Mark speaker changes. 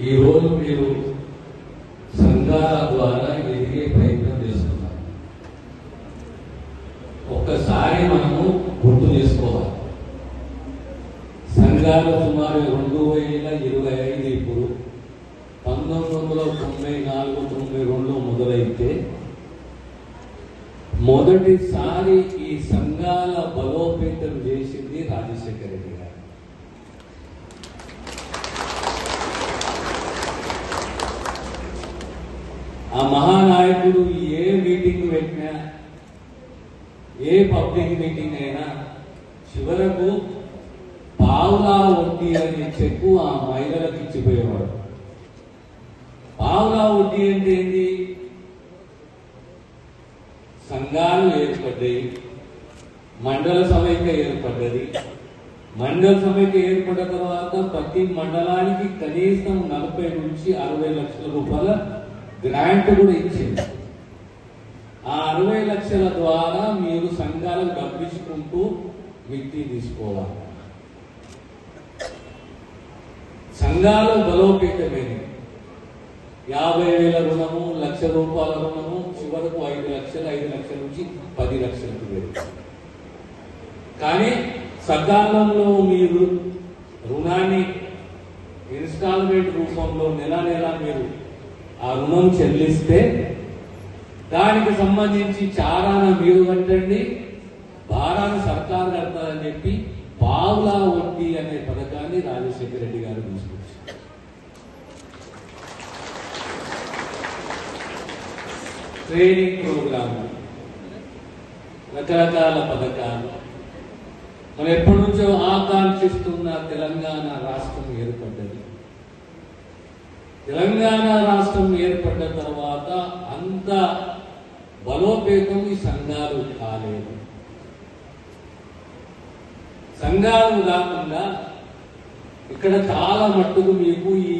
Speaker 1: ఈ రోజు మీరు సంఘాల ద్వారా ఎదిగే ప్రయత్నం చేస్తున్నారు. ఒక్కసారి మనము గుర్తు చేసుకోవాలి. సంఘాలు సుమారు రెండు వేల ఇరవై ఐదు ఇప్పుడు పంతొమ్మిది వందల తొంభై నాలుగు తొంభై రెండు మొదలైతే మొదటిసారి ఈ సంఘాల బలోపేతం చేసింది రాజశేఖర రెడ్డి గారు ఆ మహానాయకుడు ఏ మీటింగ్ పెట్టినా ఏ పబ్లిక్ మీటింగ్ అయినా చివరకు పావులా వడ్డీ అనే చెక్కు ఆ మహిళలకు ఇచ్చిపోయేవాడు. పావులా వడ్డీ అంటే ఏంటి? సంఘాలు ఏర్పడ్డాయి మండల సమైక్య ఏర్పడ్డది. మండల సమైక్య ఏర్పడ్డ తర్వాత ప్రతి మండలానికి కనీసం నలభై నుంచి అరవై లక్షల రూపాయల గ్రాంట్ కూడా ఇచ్చింది. ఆ అరవై లక్షల ద్వారా మీరు సంఘాలకు డబ్బిచ్చుకుంటూ మిత్తి తీసుకోవాలి. సంఘాలు బలోపేతమైనవి. యాభై వేల రుణము లక్ష రూపాయల రుణము చివరకు ఐదు లక్షలు ఐదు లక్షల నుంచి పది లక్షలకు వెళ్ళి కానీ సకాలంలో మీరు రుణాన్ని ఇన్స్టాల్మెంట్ రూపంలో నెల నెల మీరు ఆ రుణం చెల్లిస్తే దానికి సంబంధించి చారాన మీరు కట్టండి భారాన్ని సర్కారు కడతారని చెప్పి బావులా వడ్డీ అనే పథకాన్ని రాజశేఖర రెడ్డి గారు తీసుకొచ్చారు. ట్రైనింగ్ ప్రోగ్రాము రకరకాల పథకాలు. మనం ఎప్పటి నుంచో ఆకాంక్షిస్తున్న తెలంగాణ రాష్ట్రం ఏర్పడ్డది. తెలంగాణ రాష్ట్రం ఏర్పడ్డ తర్వాత అంత బలోపేతం ఈ సంఘాలు కాలేదు. సంఘాలు కాకుండా ఇక్కడ చాలా మట్టుకు మీకు ఈ